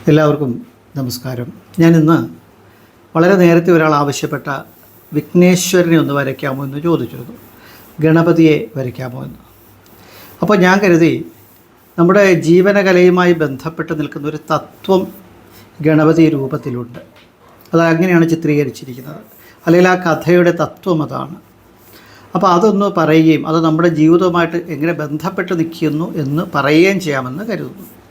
എല്ലാവർക്കും നമസ്കാരം. ഞാൻ ഇന്ന് വളരെ നേരത്തെ ഒരാൾ ആവശ്യപ്പെട്ട വിഘ്നേശ്വരനെ ഒന്ന് വരയ്ക്കാമോ എന്ന് ചോദിച്ചിരുന്നു. ഗണപതിയെ വരയ്ക്കാമോ എന്ന്. അപ്പോൾ ഞാൻ കരുതി നമ്മുടെ ജീവനകലയുമായി ബന്ധപ്പെട്ട് നിൽക്കുന്ന ഒരു തത്വം ഗണപതി രൂപത്തിലുണ്ട്. അത് അങ്ങനെയാണ് ചിത്രീകരിച്ചിരിക്കുന്നത്. അല്ലെങ്കിൽ ആ കഥയുടെ തത്വം അതാണ്. അപ്പോൾ അതൊന്ന് പറയുകയും അത് നമ്മുടെ ജീവിതവുമായിട്ട് എങ്ങനെ ബന്ധപ്പെട്ട് നിൽക്കുന്നു എന്ന് പറയുകയും ചെയ്യാമെന്ന് കരുതുന്നു.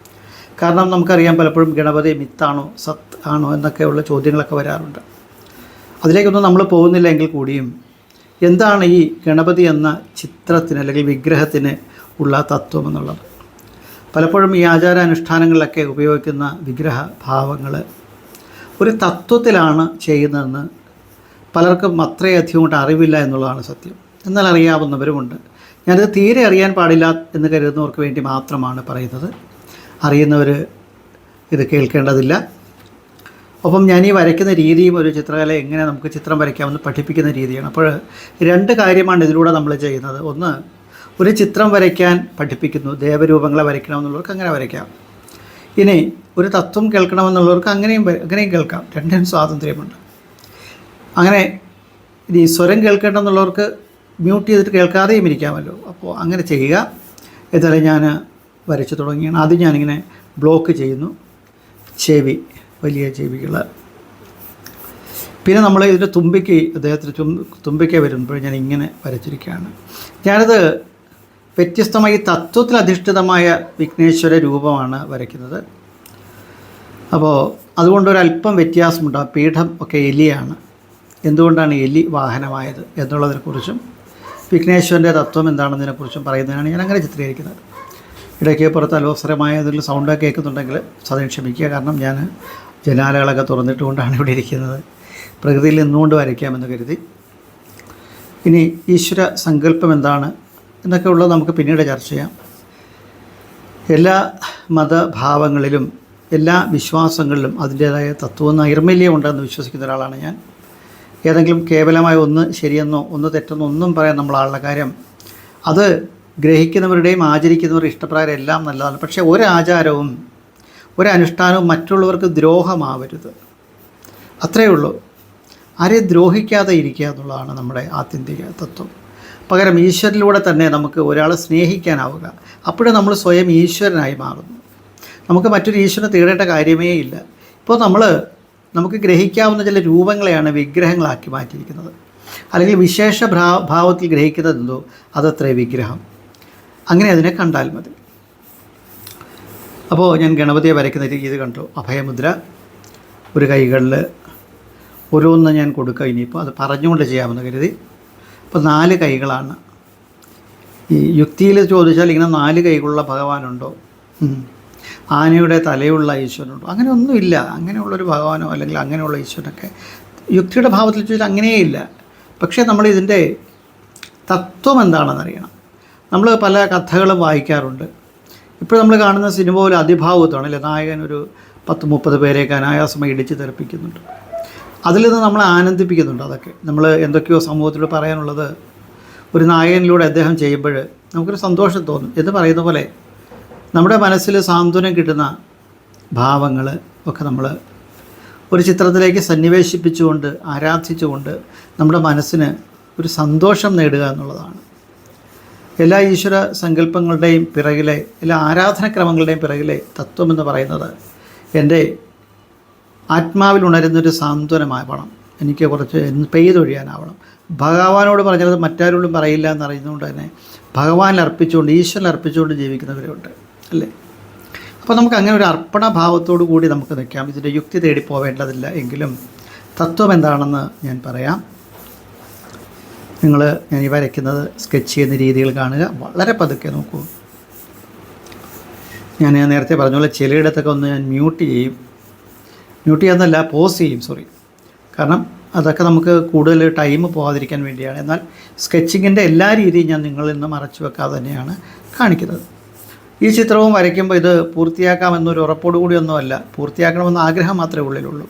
കാരണം നമുക്കറിയാം പലപ്പോഴും ഗണപതി മിത്താണോ സത്ത് ആണോ എന്നൊക്കെയുള്ള ചോദ്യങ്ങളൊക്കെ വരാറുണ്ട്. അതിലേക്കൊന്നും നമ്മൾ പോകുന്നില്ലെങ്കിൽ കൂടിയും എന്താണ് ഈ ഗണപതി എന്ന ചിത്രത്തിന് അല്ലെങ്കിൽ വിഗ്രഹത്തിന് ഉള്ള തത്വം എന്നുള്ളത്? പലപ്പോഴും ഈ ആചാരാനുഷ്ഠാനങ്ങളിലൊക്കെ ഉപയോഗിക്കുന്ന വിഗ്രഹ ഭാവങ്ങൾ ഒരു തത്വത്തിലാണ് ചെയ്യുന്നതെന്ന് പലർക്കും അത്രയധികം കൊണ്ട് അറിവില്ല എന്നുള്ളതാണ് സത്യം. എന്നാൽ അറിയാവുന്നവരുമുണ്ട്. ഞാനിത് തീരെ അറിയാൻ പാടില്ല എന്ന് കരുതുന്നവർക്ക് വേണ്ടി മാത്രമാണ് പറയുന്നത്. അറിയുന്നവർ ഇത് കേൾക്കേണ്ടതില്ല. ഒപ്പം ഞാൻ ഈ വരയ്ക്കുന്ന രീതിയും ഒരു ചിത്രകല എങ്ങനെ നമുക്ക് ചിത്രം വരയ്ക്കാമെന്ന് പഠിപ്പിക്കുന്ന രീതിയാണ്. അപ്പോൾ രണ്ട് കാര്യമാണ് ഇതിലൂടെ നമ്മൾ ചെയ്യുന്നത്. ഒന്ന് ഒരു ചിത്രം വരയ്ക്കാൻ പഠിപ്പിക്കുന്നു. ദേവരൂപങ്ങളെ വരയ്ക്കണമെന്നുള്ളവർക്ക് അങ്ങനെ വരയ്ക്കാം. ഇനി ഒരു തത്വം കേൾക്കണമെന്നുള്ളവർക്ക് അങ്ങനെയും അങ്ങനെയും കേൾക്കാം. രണ്ടിനും സ്വാതന്ത്ര്യമുണ്ട്. അങ്ങനെ ഇനി സ്വരം കേൾക്കേണ്ടെന്നുള്ളവർക്ക് മ്യൂട്ട് ചെയ്തിട്ട് കേൾക്കാതെയും ഇരിക്കാമല്ലോ. അപ്പോൾ അങ്ങനെ ചെയ്യുക. എന്നാലും ഞാൻ വരച്ചു തുടങ്ങിയാണ്. അത് ഞാനിങ്ങനെ ബ്ലോക്ക് ചെയ്യുന്നു. ചെവി വലിയ ചെവികൾ. പിന്നെ നമ്മൾ ഇതിന്റെ തുമ്പിക്ക് അദ്ദേഹത്തിന് തുമ്പ് തുമ്പിക്ക വരുമ്പോൾ ഞാൻ ഇങ്ങനെ വരച്ചിരിക്കുകയാണ്. ഞാനത് വ്യത്യസ്തമായി തത്വത്തിൽ അധിഷ്ഠിതമായ വിഘ്നേശ്വര രൂപമാണ് വരയ്ക്കുന്നത്. അപ്പോൾ അതുകൊണ്ട് വ്യത്യാസമുണ്ടാകും പീഠം ഒക്കെ എലിയാണ്. എന്തുകൊണ്ടാണ് എലി വാഹനമായത് എന്നുള്ളതിനെക്കുറിച്ചും വിഘ്നേശ്വരന്റെ തത്വം എന്താണെന്നതിനെക്കുറിച്ചും പറയുന്നതിനാണ് ഞാൻ അങ്ങനെ ചിത്രീകരിക്കുന്നത്. ഇടയ്ക്ക് പുറത്ത് അലോസരമായ എന്തെങ്കിലും സൗണ്ട് കേൾക്കുന്നുണ്ടെങ്കിൽ സദയം ക്ഷമിക്കുക. കാരണം ഞാൻ ജനാലകളൊക്കെ തുറന്നിട്ടുകൊണ്ടാണ് ഇവിടെ ഇരിക്കുന്നത്. പ്രകൃതിയിൽ നിന്നുകൊണ്ട് വരയ്ക്കാമെന്ന് കരുതി. ഇനി ഈശ്വര സങ്കല്പം എന്താണ് എന്നൊക്കെ ഉള്ളത് നമുക്ക് പിന്നീട് ചർച്ച ചെയ്യാം. എല്ലാ മതഭാവങ്ങളിലും എല്ലാ വിശ്വാസങ്ങളിലും അതിന്റേതായ തത്വം നൈർമല്യം ഉണ്ടെന്ന് വിശ്വസിക്കുന്ന ഒരാളാണ് ഞാൻ. ഏതെങ്കിലും കേവലമായ ഒന്ന് ശരിയെന്നോ ഒന്ന് തെറ്റെന്നോ ഒന്നും പറയാൻ നമ്മളാളുടെ കാര്യം. അത് ഗ്രഹിക്കുന്നവരുടെയും ആചരിക്കുന്നവരുടെ ഇഷ്ടപ്രകാരം എല്ലാം നല്ലതാണ്. പക്ഷേ ഒരാചാരവും ഒരനുഷ്ഠാനവും മറ്റുള്ളവർക്ക് ദ്രോഹമാവരുത്. അത്രയേ ഉള്ളൂ. ആരെ ദ്രോഹിക്കാതെ ഇരിക്കുക എന്നുള്ളതാണ് നമ്മുടെ ആത്യന്തിക തത്വം. പകരം ഈശ്വരനിലൂടെ തന്നെ നമുക്ക് ഒരാളെ സ്നേഹിക്കാനാവുക. അപ്പോഴും നമ്മൾ സ്വയം ഈശ്വരനായി മാറുന്നു. നമുക്ക് മറ്റൊരു ഈശ്വരനെ തേടേണ്ട കാര്യമേ ഇല്ല. ഇപ്പോൾ നമ്മൾ നമുക്ക് ഗ്രഹിക്കാവുന്ന ചില രൂപങ്ങളെയാണ് വിഗ്രഹങ്ങളാക്കി മാറ്റിയിരിക്കുന്നത്. അല്ലെങ്കിൽ വിശേഷ ഭാവത്തിൽ ഗ്രഹിക്കുന്നതെന്തോ അതത്രേ വിഗ്രഹം. അങ്ങനെ അതിനെ കണ്ടാൽ മതി. അപ്പോൾ ഞാൻ ഗണപതിയെ വരയ്ക്കുന്ന രീതി കണ്ടു. അഭയമുദ്ര ഒരു കൈകളിൽ ഓരോന്ന് ഞാൻ കൊടുക്കുക ഇനിയിപ്പോൾ അത് പറഞ്ഞുകൊണ്ട് ചെയ്യാമെന്ന് കരുതി. അപ്പോൾ നാല് കൈകളാണ്. ഈ യുക്തിയിൽ ചോദിച്ചാൽ ഇങ്ങനെ നാല് കൈകളുള്ള ഭഗവാനുണ്ടോ. ആനയുടെ തലയുള്ള ഈശ്വരനുണ്ടോ? അങ്ങനെ ഒന്നുമില്ല. അങ്ങനെയുള്ളൊരു ഭഗവാനോ അല്ലെങ്കിൽ അങ്ങനെയുള്ള ഈശ്വരനൊക്കെ യുക്തിയുടെ ഭാവത്തിൽ ചോദിച്ചാൽ അങ്ങനെയേ ഇല്ല. പക്ഷേ നമ്മൾ ഇതിന്റെ തത്വം എന്താണെന്നറിയണം നമ്മൾ പല കഥകളും വായിക്കാറുണ്ട്. ഇപ്പോൾ നമ്മൾ കാണുന്ന സിനിമ പോലെ അതിഭാവത്വമാണ് അല്ലേ? നായകൻ ഒരു പത്ത് മുപ്പത് പേരെയൊക്കെ അനായാസമായി ഇടിച്ച് തെറിപ്പിക്കുന്നുണ്ട്. അതിൽ നിന്ന് നമ്മളെ ആനന്ദിപ്പിക്കുന്നുണ്ട് അതൊക്കെ. നമ്മൾ എന്തൊക്കെയോ സമൂഹത്തിലൂടെ പറയാനുള്ളത് ഒരു നായകനിലൂടെ അദ്ദേഹം ചെയ്യുമ്പോൾ നമുക്കൊരു സന്തോഷം തോന്നും. എന്ന് പറയുന്ന പോലെ നമ്മുടെ മനസ്സിൽ സാന്ത്വനം കിട്ടുന്ന ഭാവങ്ങൾ ഒക്കെ നമ്മൾ ഒരു ചിത്രത്തിലേക്ക് സന്നിവേശിപ്പിച്ചുകൊണ്ട് ആരാധിച്ചുകൊണ്ട് നമ്മുടെ മനസ്സിന് ഒരു സന്തോഷം നേടുക എന്നുള്ളതാണ്. എല്ലാ ഈശ്വര സങ്കല്പങ്ങളുടെയും പിറകിലെ എല്ലാ ആരാധനക്രമങ്ങളുടെയും പിറകിലെ തത്വം എന്ന് പറയുന്നത് എന്റെ ആത്മാവിൽ ഉണരുന്നൊരു സാന്ത്വനമാവണം എനിക്ക് കുറച്ച് പെയ്തൊഴിയാനാവണം ഭഗവാനോട് പറഞ്ഞത് മറ്റാരോടും പറയില്ല എന്നറിയുന്നതുകൊണ്ട് തന്നെ ഭഗവാനിൽ അർപ്പിച്ചുകൊണ്ട് ഈശ്വരൻ അർപ്പിച്ചുകൊണ്ട് ജീവിക്കുന്നവരുണ്ട്. അല്ലേ? അപ്പോൾ നമുക്ക് അങ്ങനെ ഒരു അർപ്പണ ഭാവത്തോടു കൂടി നമുക്ക് നിൽക്കാം. ഇതിന്റെ യുക്തി തേടി പോവേണ്ടതില്ല എങ്കിലും തത്വം എന്താണെന്ന് ഞാൻ പറയാം. നിങ്ങൾ ഞാൻ ഈ വരയ്ക്കുന്നത് സ്കെച്ച് ചെയ്യുന്ന രീതികൾ കാണുക. വളരെ പതുക്കെ നോക്കൂ. ഞാൻ നേരത്തെ പറഞ്ഞ പോലെ ചിലയിടത്തൊക്കെ ഒന്ന് ഞാൻ മ്യൂട്ട് ചെയ്യും. മ്യൂട്ട് ചെയ്യാന്നല്ല പോസ് ചെയ്യും സോറി കാരണം അതൊക്കെ നമുക്ക് കൂടുതൽ ടൈം പോകാതിരിക്കാൻ വേണ്ടിയാണ്. എന്നാൽ സ്കെച്ചിങ്ങിന്റെ എല്ലാ രീതിയും ഞാൻ നിങ്ങളിൽ നിന്ന് മറച്ചു വെക്കാതെ തന്നെയാണ് കാണിക്കുന്നത്. ഈ ചിത്രവും വരയ്ക്കുമ്പോൾ ഇത് പൂർത്തിയാക്കാമെന്നൊരു ഉറപ്പോടു കൂടിയൊന്നുമല്ല പൂർത്തിയാക്കണമെന്ന ആഗ്രഹം മാത്രമേ ഉള്ളിലുള്ളൂ.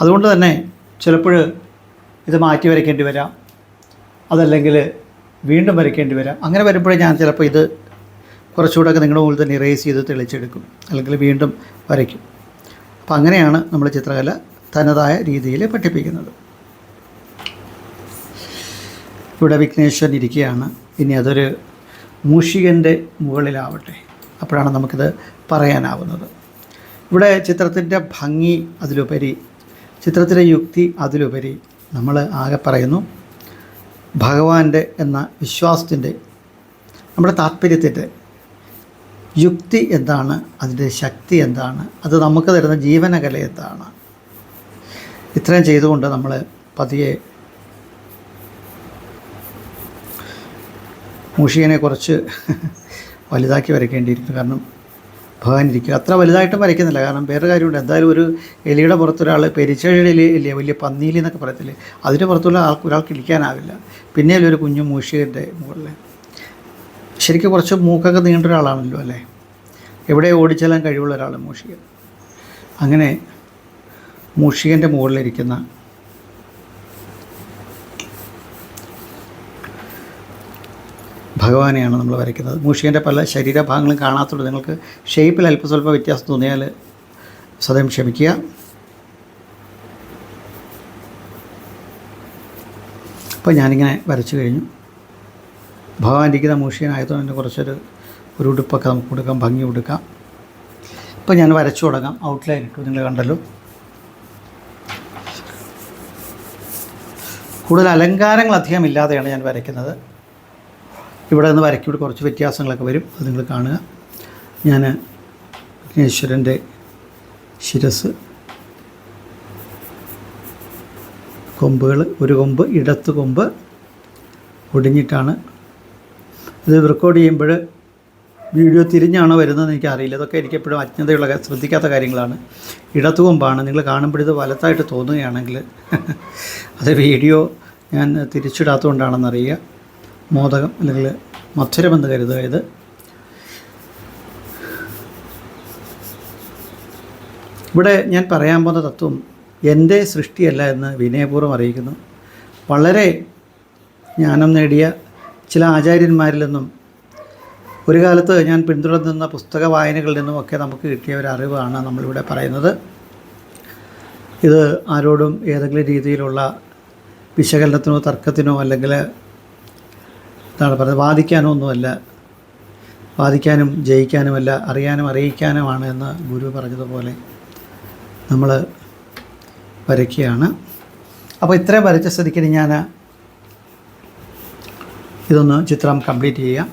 അതുകൊണ്ട് തന്നെ ചിലപ്പോൾ ഇത് മാറ്റി വരയ്ക്കേണ്ടി വരാം. അതല്ലെങ്കിൽ വീണ്ടും വരയ്ക്കേണ്ടി വരാം. അങ്ങനെ വരുമ്പോഴേ ഞാൻ ചിലപ്പോൾ ഇത് കുറച്ചുകൂടെയൊക്കെ നിങ്ങളുടെ മുകളിൽ തന്നെ ഇറേസ് ചെയ്ത് തെളിച്ചെടുക്കും അല്ലെങ്കിൽ വീണ്ടും വരയ്ക്കും. അപ്പോൾ അങ്ങനെയാണ് നമ്മൾ ചിത്രകല തനതായ രീതിയിൽ പഠിപ്പിക്കുന്നത്. ഇവിടെ വിഘ്നേശ്വരൻ ഇരിക്കുകയാണ്. ഇനി അതൊരു മൂഷികന്റെ മുകളിലാവട്ടെ. അപ്പോഴാണ് നമുക്കിത് പറയാനാവുന്നത്. ഇവിടെ ചിത്രത്തിന്റെ ഭംഗി അതിലുപരി ചിത്രത്തിലെ യുക്തി അതിലുപരി നമ്മൾ ആകെ പറയുന്നു ഭഗവാന്റെ എന്ന വിശ്വാസത്തിന്റെ നമ്മുടെ താല്പര്യത്തിന്റെ യുക്തി എന്താണ് അതിന്റെ ശക്തി എന്താണ് അത് നമുക്ക് തരുന്ന ജീവനകല എന്താണ്? ഇത്രയും ചെയ്തുകൊണ്ട് നമ്മൾ പതിയെ മൂഷികനെ കുറച്ച് വലുതാക്കി വരയ്ക്കേണ്ടിയിരിക്കുന്നു. കാരണം ഭഗവാൻ ഇരിക്കുക അത്ര വലുതായിട്ടും വരയ്ക്കുന്നില്ല. കാരണം വേറെ കാര്യമുണ്ട്. എന്തായാലും ഒരു എലിയുടെ പുറത്തൊരാൾ പെരിച്ചഴലി ഇല്ലേ? വലിയ പന്നീലി എന്നൊക്കെ പറയത്തില്ലേ? അതിന്റെ പുറത്തുള്ള ആൾക്ക് ഒരാൾക്ക് ഇരിക്കാനാവില്ല. പിന്നെ ഒരു കുഞ്ഞു മൂഷികന്റെ മുകളിൽ ശരിക്കും കുറച്ച് മൂക്കൊക്കെ നീണ്ട ഒരാളാണല്ലോ അല്ലേ? എവിടെ ഓടിച്ചെല്ലാൻ കഴിവുള്ള ഒരാൾ മൂഷികൻ അങ്ങനെ മൂഷികന്റെ മുകളിലിരിക്കുന്ന ഭഗവാനെയാണ് നമ്മൾ വരയ്ക്കുന്നത്. മൂഷികന്റെ പല ശരീരഭാഗങ്ങളും കാണാത്തുള്ളൂ നിങ്ങൾക്ക് ഷേപ്പിൽ അല്പം സ്വല്പ വ്യത്യാസം തോന്നിയാൽ സ്വയം ക്ഷമിക്കുക. അപ്പോൾ ഞാനിങ്ങനെ വരച്ചു കഴിഞ്ഞു. ഭഗവാൻ ഇരിക്കുന്ന മൂഷികനായതുകൊണ്ട് തന്നെ കുറച്ചൊരു ഒരു ഉടുപ്പൊക്കെ നമുക്ക് കൊടുക്കാം ഭംഗി കൊടുക്കാം ഇപ്പോൾ ഞാൻ വരച്ചു തുടങ്ങാം. ഔട്ട്ലൈൻ ഇട്ടു. നിങ്ങൾ കണ്ടല്ലോ. കൂടുതൽ അലങ്കാരങ്ങൾ അധികം ഇല്ലാതെയാണ് ഞാൻ വരയ്ക്കുന്നത്. ഇവിടെ നിന്ന് വരയ്ക്കൂടെ കുറച്ച് വ്യത്യാസങ്ങളൊക്കെ വരും. അത് നിങ്ങൾ കാണുക. ഞാൻ വിഘ്നേശ്വരന്റെ ശിരസ് കൊമ്പുകൾ ഒരു കൊമ്പ് ഇടത്ത് കൊമ്പ് ഒടിഞ്ഞിട്ടാണ്. ഇത് റെക്കോർഡ് ചെയ്യുമ്പോൾ വീഡിയോ തിരിഞ്ഞാണോ വരുന്നതെന്ന് എനിക്കറിയില്ല. ഇതൊക്കെ എനിക്കെപ്പോഴും അജ്ഞതയുള്ള ശ്രദ്ധിക്കാത്ത കാര്യങ്ങളാണ്. ഇടത്തു കൊമ്പാണ്. നിങ്ങൾ കാണുമ്പോൾ ഇത് വലത്തായിട്ട് തോന്നുകയാണെങ്കിൽ അത് വീഡിയോ ഞാൻ തിരിച്ചിടാത്തതുകൊണ്ടാണെന്നറിയുക. മോദകം അല്ലെങ്കിൽ മധുരമെന്ന് കരുതുക ഇത്. ഇവിടെ ഞാൻ പറയാൻ പോകുന്ന തത്വം എന്റെ സൃഷ്ടിയല്ല എന്ന് വിനയപൂർവം അറിയിക്കുന്നു. വളരെ ജ്ഞാനം നേടിയ ചില ആചാര്യന്മാരിൽ നിന്നും ഒരു കാലത്ത് ഞാൻ പിന്തുടർന്നിരുന്ന പുസ്തക വായനകളിൽ നിന്നുമൊക്കെ നമുക്ക് കിട്ടിയ ഒരു അറിവാണ് നമ്മളിവിടെ പറയുന്നത്. ഇത് ആരോടും ഏതെങ്കിലും രീതിയിലുള്ള വിശകലനത്തിനോ തർക്കത്തിനോ അല്ലെങ്കിൽ എന്താണ് പറയുന്നത് വാദിക്കാനോ ഒന്നുമല്ല വാദിക്കാനും ജയിക്കാനുമല്ല അറിയാനും അറിയിക്കാനുമാണ് എന്ന് ഗുരു പറഞ്ഞതുപോലെ നമ്മൾ വരയ്ക്കുകയാണ്. അപ്പോൾ ഇത്രയും വരച്ച സ്ഥിതിക്ക് ഞാൻ ഇതൊന്ന് ചിത്രം കംപ്ലീറ്റ് ചെയ്യാം.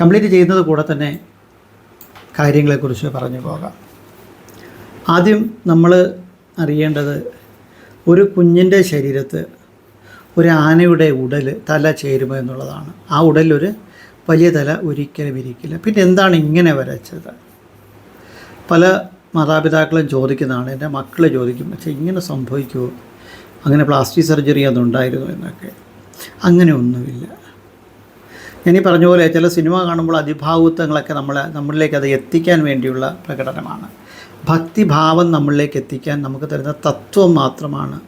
കംപ്ലീറ്റ് ചെയ്യുന്നത് കൂടെ തന്നെ കാര്യങ്ങളെക്കുറിച്ച് പറഞ്ഞു പോകാം. ആദ്യം നമ്മൾ അറിയേണ്ടത് ഒരു കുഞ്ഞിന്റെ ശരീരത്ത് ഒരു ആനയുടെ ഉടൽ തല ചേരുമോ എന്നുള്ളതാണ്. ആ ഉടലൊരു വലിയ തല ഒരിക്കലും ഇരിക്കില്ല. പിന്നെ എന്താണ് ഇങ്ങനെ വരച്ചത്? പല മാതാപിതാക്കളും ചോദിക്കുന്നതാണ് എന്റെ മക്കൾ ചോദിക്കും പക്ഷേ ഇങ്ങനെ സംഭവിക്കുമോ അങ്ങനെ പ്ലാസ്റ്റിക് സർജറി അതുണ്ടായിരുന്നു എന്നൊക്കെ. അങ്ങനെ ഒന്നുമില്ല. ഞാൻ ഈ പറഞ്ഞ പോലെ ചില സിനിമ കാണുമ്പോൾ അതിഭാവുത്വങ്ങളൊക്കെ നമ്മൾ നമ്മളിലേക്ക് അത് എത്തിക്കാൻ വേണ്ടിയുള്ള പ്രകടനമാണ്. ഭക്തിഭാവം നമ്മളിലേക്ക് എത്തിക്കാൻ നമുക്ക് തരുന്ന തത്വം മാത്രമാണ്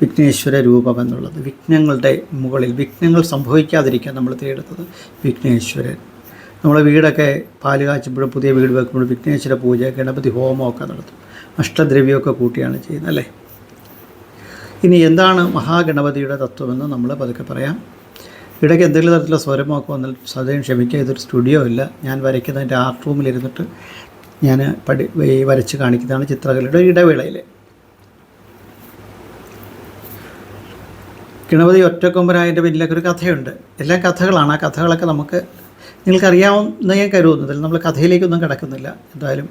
വിഘ്നേശ്വര രൂപം എന്നുള്ളത്. വിഘ്നങ്ങളുടെ മുകളിൽ വിഘ്നങ്ങൾ സംഭവിക്കാതിരിക്കാൻ നമ്മൾ തേടുന്നത് വിഘ്നേശ്വരൻ. നമ്മളെ വീടൊക്കെ പാൽ കാച്ചുമ്പോഴും പുതിയ വീട് വെക്കുമ്പോഴും വിഘ്നേശ്വര പൂജ ഗണപതി ഹോമമൊക്കെ നടത്തും. അഷ്ടദ്രവ്യമൊക്കെ കൂട്ടിയാണ് ചെയ്യുന്നത് അല്ലേ? ഇനി എന്താണ് മഹാഗണപതിയുടെ തത്വമെന്ന് നമ്മൾ പതുക്കെ പറയാം. ഇടയ്ക്ക് എന്തെങ്കിലും തരത്തിലുള്ള സ്വരമൊക്കെ വന്നാൽ സദയം ക്ഷമിക്കുക ഇതൊരു സ്റ്റുഡിയോ ഇല്ല. ഞാൻ വരയ്ക്കുന്നതിന്റെ ആർട്ട് റൂമിലിരുന്നിട്ട് ഞാൻ പഠി വരച്ച് കാണിക്കുന്നതാണ് ചിത്രകലയുടെ ഇടവേളയിൽ. ഗണപതി ഒറ്റക്കൊമ്പനായന്റെ പിന്നിലൊക്കെ ഒരു കഥയുണ്ട്. എല്ലാം കഥകളാണ്. ആ കഥകളൊക്കെ നമുക്ക് നിങ്ങൾക്കറിയാവുന്ന ഞാൻ കരുതുന്നതിൽ നമ്മൾ കഥയിലേക്കൊന്നും കിടക്കുന്നില്ല. എന്തായാലും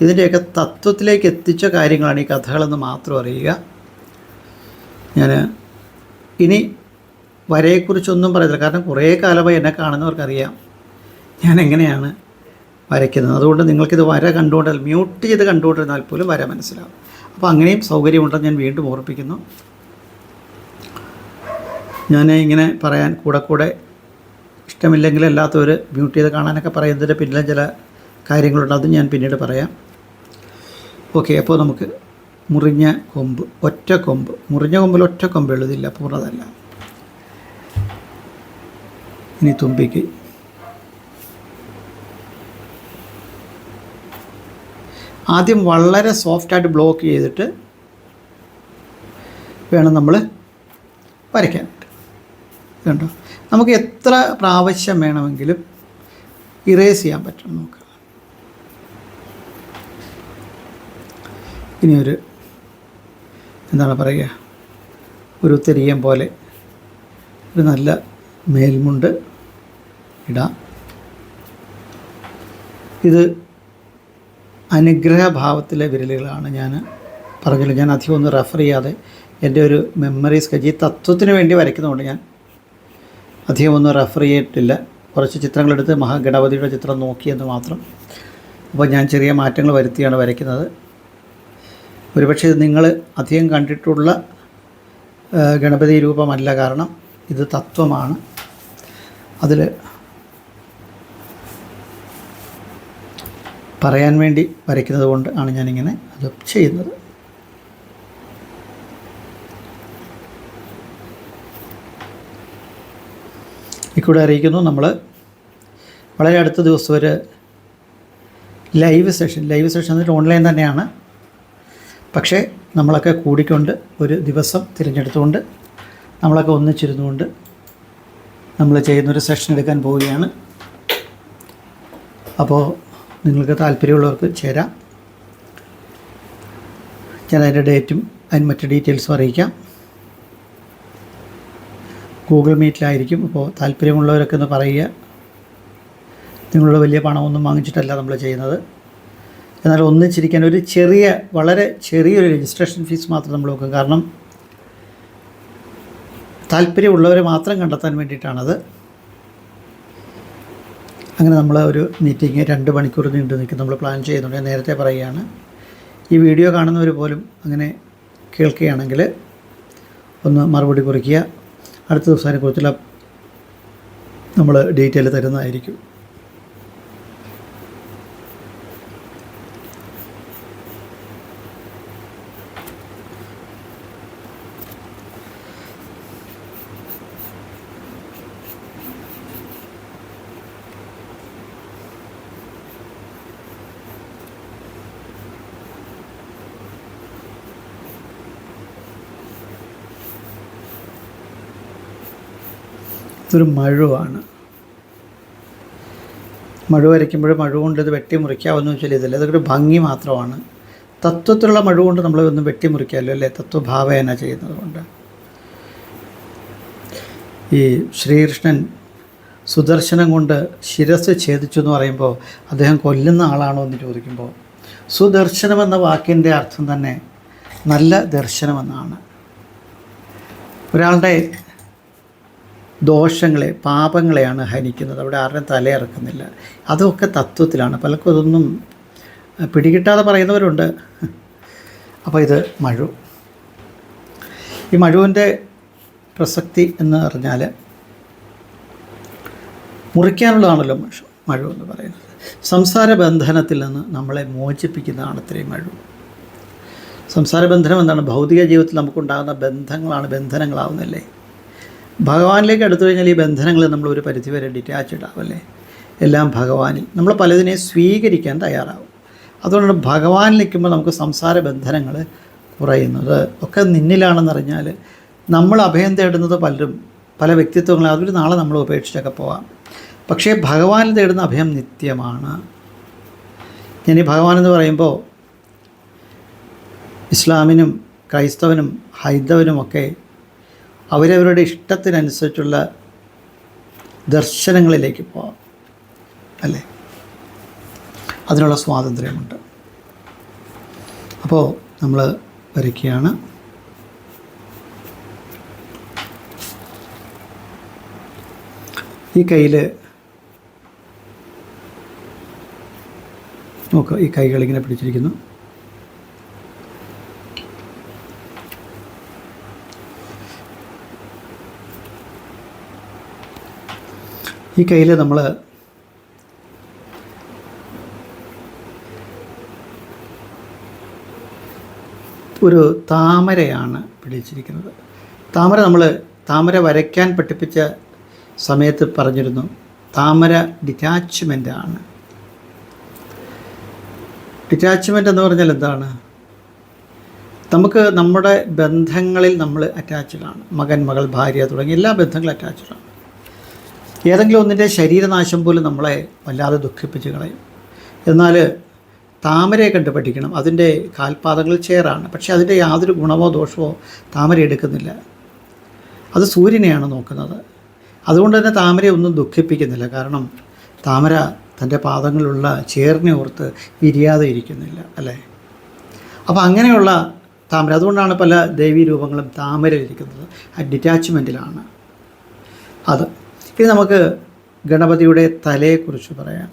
ഇതിന്റെയൊക്കെ തത്വത്തിലേക്ക് എത്തിച്ച കാര്യങ്ങളാണ് ഈ കഥകളെന്ന് മാത്രം അറിയുക. ഞാൻ ഇനി വരയെക്കുറിച്ചൊന്നും പറയത്തില്ല. കാരണം കുറേ കാലമായി എന്നെ കാണുന്നവർക്കറിയാം. ഞാൻ എങ്ങനെയാണ് വരയ്ക്കുന്നത്. അതുകൊണ്ട് നിങ്ങൾക്കിത് വര കണ്ടുകൊണ്ടാൽ മ്യൂട്ട് ചെയ്ത് കണ്ടുകൊണ്ടിരുന്നാൽ പോലും വര മനസ്സിലാവും. അപ്പോൾ അങ്ങനെയും സൗകര്യമുണ്ടെന്ന് ഞാൻ വീണ്ടും ഓർപ്പിക്കുന്നു. ഞാൻ ഇങ്ങനെ പറയാൻ കൂടെ കൂടെ ഇഷ്ടമില്ലെങ്കിൽ അല്ലാത്തവർ മ്യൂട്ട് ചെയ്ത് കാണാനൊക്കെ പറയുന്നതിന്റെ പിന്നിലും ചില കാര്യങ്ങളുണ്ട്. അതും ഞാൻ പിന്നീട് പറയാം. ഓക്കെ അപ്പോൾ നമുക്ക് മുറിഞ്ഞ കൊമ്പ് ഒറ്റ കൊമ്പ്. മുറിഞ്ഞ കൊമ്പിൽ ഒറ്റ കൊമ്പ് എഴുതില്ല പൂർണതല്ല. ഇനി തുമ്പിക്ക്. ആദ്യം വളരെ സോഫ്റ്റായിട്ട് ബ്ലോക്ക് ചെയ്തിട്ട് വേണം നമ്മൾ വരയ്ക്കാനായിട്ട് കണ്ടോ? നമുക്ക് എത്ര പ്രാവശ്യം വേണമെങ്കിലും ഇറേസ് ചെയ്യാൻ പറ്റും നമുക്ക്. ഇനി ഒരു എന്താണ് പറയുക? ഒരു തെരിയം പോലെ ഒരു നല്ല മേൽമുണ്ട് ഇടാം. ഇത് അനുഗ്രഹഭാവത്തിലെ വിരലുകളാണ് ഞാൻ പറഞ്ഞില്ല ഞാൻ അധികം ഒന്ന് റെഫർ ചെയ്യാതെ എന്റെ ഒരു മെമ്മറി സ്കെച്ച് ഈ തത്വത്തിന് വേണ്ടി വരയ്ക്കുന്നതുകൊണ്ട് ഞാൻ അധികം ഒന്നും റെഫർ ചെയ്തിട്ടില്ല. കുറച്ച് ചിത്രങ്ങളെടുത്ത് മഹാഗണപതിയുടെ ചിത്രം നോക്കിയെന്ന് മാത്രം. അപ്പോൾ ഞാൻ ചെറിയ മാറ്റങ്ങൾ വരുത്തിയാണ് വരയ്ക്കുന്നത്. ഒരുപക്ഷെ നിങ്ങൾ അധികം കണ്ടിട്ടുള്ള ഗണപതി രൂപമല്ല കാരണം ഇത് തത്വമാണ്. അതിൽ പറയാൻ വേണ്ടി വരയ്ക്കുന്നത് കൊണ്ട് ആണ് ഞാനിങ്ങനെ അത് ചെയ്യുന്നത്. ഇക്കൂടെ അറിയിക്കുന്നു. നമ്മൾ വളരെ അടുത്ത ദിവസം ഒരു ലൈവ് സെഷൻ ലൈവ് സെഷൻ എന്നിട്ട് ഓൺലൈൻ തന്നെയാണ്. പക്ഷേ നമ്മളൊക്കെ കൂടിക്കൊണ്ട് ഒരു ദിവസം തിരഞ്ഞെടുത്തുകൊണ്ട് നമ്മളൊക്കെ ഒന്നിച്ചിരുന്നുകൊണ്ട് നമ്മൾ ചെയ്യുന്നൊരു സെഷൻ എടുക്കാൻ പോവുകയാണ്. അപ്പോൾ നിങ്ങൾക്ക് താല്പര്യമുള്ളവർക്ക് ചേരാം. ഞാൻ അതിന്റെ ഡേറ്റും അതിന് മറ്റ് ഡീറ്റെയിൽസും അറിയിക്കാം. ഗൂഗിൾ മീറ്റിലായിരിക്കും അപ്പോൾ താല്പര്യമുള്ളവരൊക്കെ ഒന്ന് പറയുക. നിങ്ങളുടെ വലിയ പണമൊന്നും വാങ്ങിച്ചിട്ടല്ല നമ്മൾ ചെയ്യുന്നത്. എന്നാൽ ഒന്നിച്ചിരിക്കാൻ ഒരു ചെറിയ വളരെ ചെറിയൊരു രജിസ്ട്രേഷൻ ഫീസ് മാത്രം നമ്മൾ നോക്കും കാരണം താല്പര്യമുള്ളവരെ മാത്രം കണ്ടെത്താൻ വേണ്ടിയിട്ടാണത്. അങ്ങനെ നമ്മൾ ഒരു മീറ്റിംഗ് രണ്ട് മണിക്കൂർ നീണ്ടു നിൽക്കും നമ്മൾ പ്ലാൻ ചെയ്യുന്നുണ്ട്. ഞാൻ നേരത്തെ പറയുകയാണ്. ഈ വീഡിയോ കാണുന്നവർ പോലും അങ്ങനെ കേൾക്കുകയാണെങ്കിൽ ഒന്ന് മറുപടി കുറിക്കുക. അടുത്ത ദിവസം അതിനെക്കുറിച്ചുള്ള നമ്മൾ ഡീറ്റെയിൽ തരുന്നതായിരിക്കും. ഇതൊരു മഴുവാണ്. മഴ വരയ്ക്കുമ്പോൾ മഴ കൊണ്ട് ഇത് വെട്ടി മുറിക്കാവുന്ന വെച്ചാൽ ഇതല്ല. അതൊരു ഭംഗി മാത്രമാണ്. തത്വത്തിലുള്ള മഴ കൊണ്ട് നമ്മൾ ഒന്നും വെട്ടി മുറിക്കാമല്ലോ അല്ലേ? തത്വഭാവേന ചെയ്യുന്നത് കൊണ്ട്. ഈ ശ്രീകൃഷ്ണൻ സുദർശനം കൊണ്ട് ശിരസ് ഛേദിച്ചു എന്ന് പറയുമ്പോൾ അദ്ദേഹം കൊല്ലുന്ന ആളാണോ എന്ന് ചോദിക്കുമ്പോൾ സുദർശനം എന്ന വാക്കിന്റെ അർത്ഥം തന്നെ നല്ല ദർശനമെന്നാണ്. ഒരാളുടെ ദോഷങ്ങളെ പാപങ്ങളെയാണ് ഹനിക്കുന്നത്. അവിടെ ആരുടെ തലയിറക്കുന്നില്ല അതൊക്കെ തത്വത്തിലാണ്. പലർക്കും അതൊന്നും പിടികിട്ടാതെ പറയുന്നവരുണ്ട്. അപ്പോൾ ഇത് മഴു. ഈ മഴുവിന്റെ പ്രസക്തി എന്ന് പറഞ്ഞാൽ മുറിക്കാനുള്ളതാണല്ലോ മഴു എന്ന് പറയുന്നത്. സംസാര ബന്ധനത്തിൽ നിന്ന് നമ്മളെ മോചിപ്പിക്കുന്നതാണ് ഇത്രയും മഴു. സംസാര ബന്ധനം എന്താണ്? ഭൗതിക ജീവിതത്തിൽ നമുക്കുണ്ടാകുന്ന ബന്ധങ്ങളാണ് ബന്ധനങ്ങളാവുന്നില്ലേ ഭഗവാനിലേക്ക് അടുത്തു കഴിഞ്ഞാൽ ഈ ബന്ധനങ്ങൾ നമ്മൾ ഒരു പരിധിവരെ ഡിറ്റാച്ച്ഡ് ആവല്ലേ? എല്ലാം ഭഗവാനിൽ. നമ്മൾ പലതിനെ സ്വീകരിക്കാൻ തയ്യാറാവും. അതുകൊണ്ടാണ് ഭഗവാനിൽ നിൽക്കുമ്പോൾ നമുക്ക് സംസാര ബന്ധനങ്ങൾ കുറയുന്നത്. ഒക്കെ നിന്നിലാണെന്നറിഞ്ഞാൽ നമ്മൾ അഭയം തേടുന്നത് പലരും പല വ്യക്തിത്വങ്ങളും അതൊരു നാളെ നമ്മൾ ഉപേക്ഷിച്ചൊക്കെ പോവാം. പക്ഷേ ഭഗവാനിൽ തേടുന്ന അഭയം നിത്യമാണ്. ഇനി ഭഗവാൻ എന്ന് പറയുമ്പോൾ ഇസ്ലാമിനും ക്രൈസ്തവനും ഹൈന്ദവനുമൊക്കെ അവരവരുടെ ഇഷ്ടത്തിനനുസരിച്ചുള്ള ദർശനങ്ങളിലേക്ക് പോവാം. അല്ലേ? അതിനുള്ള സ്വാതന്ത്ര്യമുണ്ട്. അപ്പോൾ നമ്മൾ വരയ്ക്കുകയാണ്. ഈ കയ്യിൽ നോക്കുക ഈ കൈകളിങ്ങനെ പിടിച്ചിരിക്കുന്നു. ഈ കയ്യിൽ നമ്മൾ ഒരു താമരയാണ് പിടിച്ചിരിക്കുന്നത്. താമര നമ്മൾ താമര വരയ്ക്കാൻ പഠിപ്പിച്ച സമയത്ത് പറഞ്ഞിരുന്നു. താമര ഡിറ്റാച്ച്മെന്റ് ആണ്. ഡിറ്റാച്ച്മെന്റ് എന്ന് പറഞ്ഞാൽ എന്താണ്? നമുക്ക് നമ്മുടെ ബന്ധങ്ങളിൽ നമ്മൾ അറ്റാച്ച്ഡാണ് മകൻ മകൾ ഭാര്യ തുടങ്ങിയ എല്ലാ ബന്ധങ്ങളും അറ്റാച്ച്ഡാണ് ഏതെങ്കിലും ഒന്നിന്റെ ശരീരനാശം പോലും നമ്മളെ വല്ലാതെ ദുഃഖിപ്പിച്ച് കളയും. എന്നാൽ താമരയെ കണ്ട് പഠിക്കണം അതിന്റെ കാൽപാദങ്ങൾ ചേറാണ്. പക്ഷേ അതിന്റെ യാതൊരു ഗുണമോ ദോഷമോ താമര എടുക്കുന്നില്ല. അത് സൂര്യനെയാണ് നോക്കുന്നത്. അതുകൊണ്ട് തന്നെ താമരയെ ഒന്നും ദുഃഖിപ്പിക്കുന്നില്ല. കാരണം താമര തന്റെ പാദങ്ങളിലുള്ള ചേറിനെ ഓർത്ത് വിരിയാതെ ഇരിക്കുന്നില്ല അല്ലേ? അപ്പോൾ അങ്ങനെയുള്ള താമര. അതുകൊണ്ടാണ് പല ദേവീ രൂപങ്ങളും താമരയിലിരിക്കുന്നത് ആ ഡിറ്റാച്ച്മെന്റിലാണ് അത് ഇനി നമുക്ക് ഗണപതിയുടെ തലയെക്കുറിച്ച് പറയാം.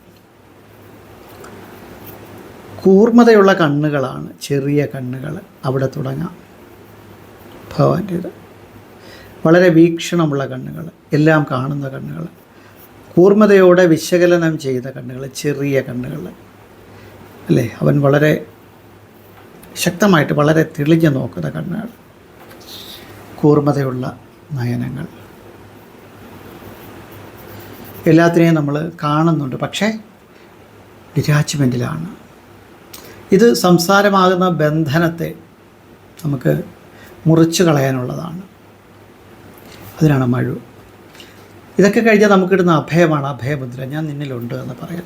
കൂർമ്മതയുള്ള കണ്ണുകളാണ് ചെറിയ കണ്ണുകൾ. അവിടെ തുടങ്ങാം. ഭഗവാന്റേത് വളരെ വീക്ഷണമുള്ള കണ്ണുകൾ എല്ലാം കാണുന്ന കണ്ണുകൾ. കൂർമ്മതയോടെ വിശകലനം ചെയ്ത കണ്ണുകൾ ചെറിയ കണ്ണുകൾ. അല്ലേ? അവൻ വളരെ ശക്തമായിട്ട് വളരെ തെളിഞ്ഞു നോക്കുന്ന കണ്ണുകൾ. കൂർമ്മതയുള്ള നയനങ്ങൾ. എല്ലാത്തിനെയും നമ്മൾ കാണുന്നുണ്ട്. പക്ഷേ ഡിറ്റാച്ച്മെന്റിലാണ് ഇത് സംസാരമാകുന്ന ബന്ധനത്തെ നമുക്ക് മുറിച്ചു കളയാനുള്ളതാണ്. അതിനാണ് മഴു. ഇതൊക്കെ കഴിഞ്ഞാൽ നമുക്ക് കിട്ടുന്ന അഭയമാണ് അഭയമുദ്ര. ഞാൻ നിന്നിലുണ്ട് എന്ന് പറയാം.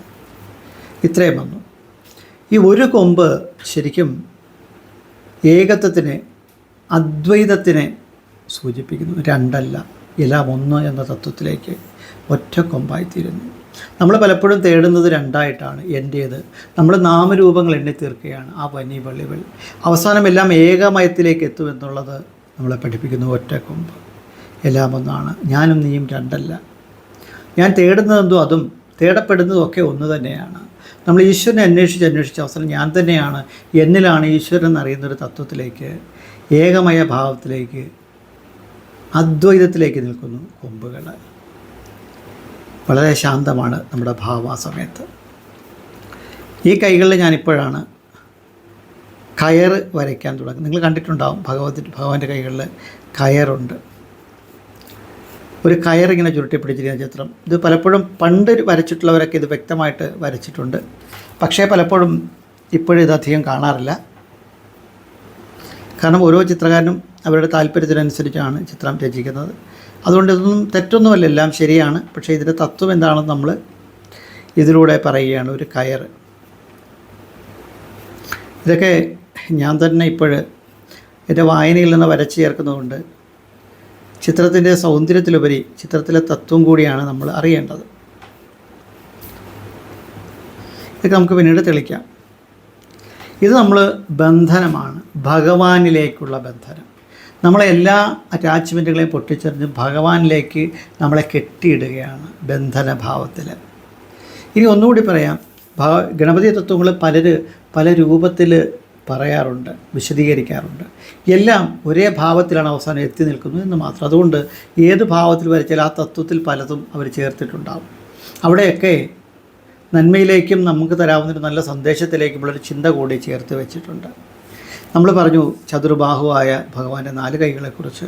ഇത്രയും വന്നു. ഈ ഒരു കൊമ്പ് ശരിക്കും ഏകത്വത്തിനെ അദ്വൈതത്തിനെ സൂചിപ്പിക്കുന്നു. രണ്ടല്ല. എല്ലാം ഒന്ന് എന്ന തത്വത്തിലേക്ക് ഒറ്റ കൊമ്പായിത്തീരുന്നു. നമ്മൾ പലപ്പോഴും തേടുന്നത് രണ്ടായിട്ടാണ്. എന്റേത് നമ്മൾ നാമരൂപങ്ങൾ എണ്ണി തീർക്കുകയാണ് ആ പനി വള്ളിവൾ അവസാനം എല്ലാം ഏകമയത്തിലേക്ക് എത്തുമെന്നുള്ളത് നമ്മളെ പഠിപ്പിക്കുന്ന ഒറ്റ കൊമ്പ്. എല്ലാം ഒന്നാണ്. ഞാനും നീയും രണ്ടല്ല. ഞാൻ തേടുന്നതെന്തോ അതും തേടപ്പെടുന്നതും ഒക്കെ ഒന്ന് തന്നെയാണ്. നമ്മൾ ഈശ്വരനെ അന്വേഷിച്ച് അന്വേഷിച്ച അവസരം ഞാൻ തന്നെയാണ്. എന്നിലാണ് ഈശ്വരൻ എന്നറിയുന്നൊരു തത്വത്തിലേക്ക് ഏകമയ ഭാവത്തിലേക്ക് അദ്വൈതത്തിലേക്ക് നിൽക്കുന്നു കൊമ്പുകൾ വളരെ ശാന്തമാണ് നമ്മുടെ ഭാവ സമയത്ത് ഈ കൈകളിൽ ഞാനിപ്പോഴാണ് കയർ വരയ്ക്കാൻ തുടങ്ങുന്നത്. നിങ്ങൾ കണ്ടിട്ടുണ്ടാവും ഭഗവതി ഭഗവാന്റെ കൈകളിൽ കയറുണ്ട്. ഒരു കയറിങ്ങനെ ചുരുട്ടി പിടിച്ചിരിക്കുന്ന ചിത്രം. ഇത് പലപ്പോഴും പണ്ട് വരച്ചിട്ടുള്ളവരൊക്കെ ഇത് വ്യക്തമായിട്ട് വരച്ചിട്ടുണ്ട്. പക്ഷേ പലപ്പോഴും ഇപ്പോഴും ഇത് അധികം കാണാറില്ല. കാരണം ഓരോ ചിത്രകാരനും അവരുടെ താല്പര്യത്തിനനുസരിച്ചാണ് ചിത്രം രചിക്കുന്നത്. അതുകൊണ്ട് ഇതൊന്നും തെറ്റൊന്നുമല്ല എല്ലാം ശരിയാണ്. പക്ഷേ ഇതിന്റെ തത്വം എന്താണെന്ന് നമ്മൾ ഇതിലൂടെ പറയുകയാണ് ഒരു കയർ. ഇതൊക്കെ ഞാൻ തന്നെ ഇപ്പോൾ എന്റെ വായനയിൽ നിന്ന് വരച്ച് ചേർക്കുന്നതുകൊണ്ട് ചിത്രത്തിന്റെ സൗന്ദര്യത്തിലുപരി ചിത്രത്തിലെ തത്വം കൂടിയാണ് നമ്മൾ അറിയേണ്ടത്. ഇതൊക്കെ നമുക്ക് പിന്നീട് തെളിക്കാം. ഇത് നമ്മൾ ബന്ധനമാണ് ഭഗവാനിലേക്കുള്ള ബന്ധനം. നമ്മളെ എല്ലാ അറ്റാച്ച്മെന്റുകളെയും പൊട്ടിച്ചെറിഞ്ഞ് ഭഗവാനിലേക്ക് നമ്മളെ കെട്ടിയിടുകയാണ് ബന്ധനഭാവത്തിൽ ഇനി ഒന്നുകൂടി പറയാം. ഭഗ ഗണപതി തത്വങ്ങൾ പലര് പല രൂപത്തിൽ പറയാറുണ്ട് വിശദീകരിക്കാറുണ്ട്. എല്ലാം ഒരേ ഭാവത്തിലാണ് അവസാനം എത്തി നിൽക്കുന്നത് എന്ന് മാത്രം. അതുകൊണ്ട് ഏത് ഭാവത്തിൽ വരച്ചാൽ ആ തത്വത്തിൽ പലതും അവർ ചേർത്തിട്ടുണ്ടാവും. അവിടെയൊക്കെ നന്മയിലേക്കും നമുക്ക് തരാവുന്നൊരു നല്ല സന്ദേശത്തിലേക്കുമുള്ളൊരു ചിന്ത കൂടി ചേർത്ത് വെച്ചിട്ടുണ്ട്. നമ്മൾ പറഞ്ഞു ചതുർബാഹുവായ ഭഗവാന്റെ നാല് കൈകളെക്കുറിച്ച്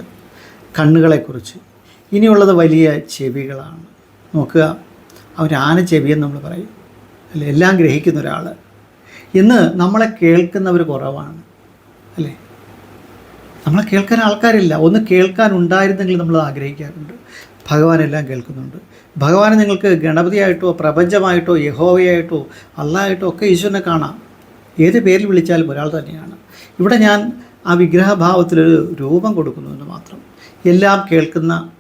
കണ്ണുകളെക്കുറിച്ച്. ഇനിയുള്ളത് വലിയ ചെവികളാണ്. നോക്കുക അവൻ ആന ചെവിയെന്ന് നമ്മൾ പറയും. അല്ലേ? എല്ലാം ഗ്രഹിക്കുന്ന ഒരാൾ. ഇന്ന് നമ്മളെ കേൾക്കുന്നവർ കുറവാണ്. അല്ലേ? നമ്മളെ കേൾക്കാൻ ആൾക്കാരില്ല. ഒന്ന് കേൾക്കാൻ ഉണ്ടായിരുന്നെങ്കിൽ നമ്മൾ ആഗ്രഹിക്കാറുണ്ട്. ഭഗവാനെല്ലാം കേൾക്കുന്നുണ്ട്. ഭഗവാനെ നിങ്ങൾക്ക് ഗണപതിയായിട്ടോ പ്രപഞ്ചമായിട്ടോ യഹോവയായിട്ടോ അള്ളായിട്ടോ ഒക്കെ ഈശ്വരനെ കാണാം. ഏത് പേരിൽ വിളിച്ചാലും ഒരാൾ തന്നെയാണ്. ഇവിടെ ഞാൻ ആ വിഗ്രഹഭാവത്തിലൊരു രൂപം കൊടുക്കുന്നതിന് മാത്രം എല്ലാം കേൾക്കുന്ന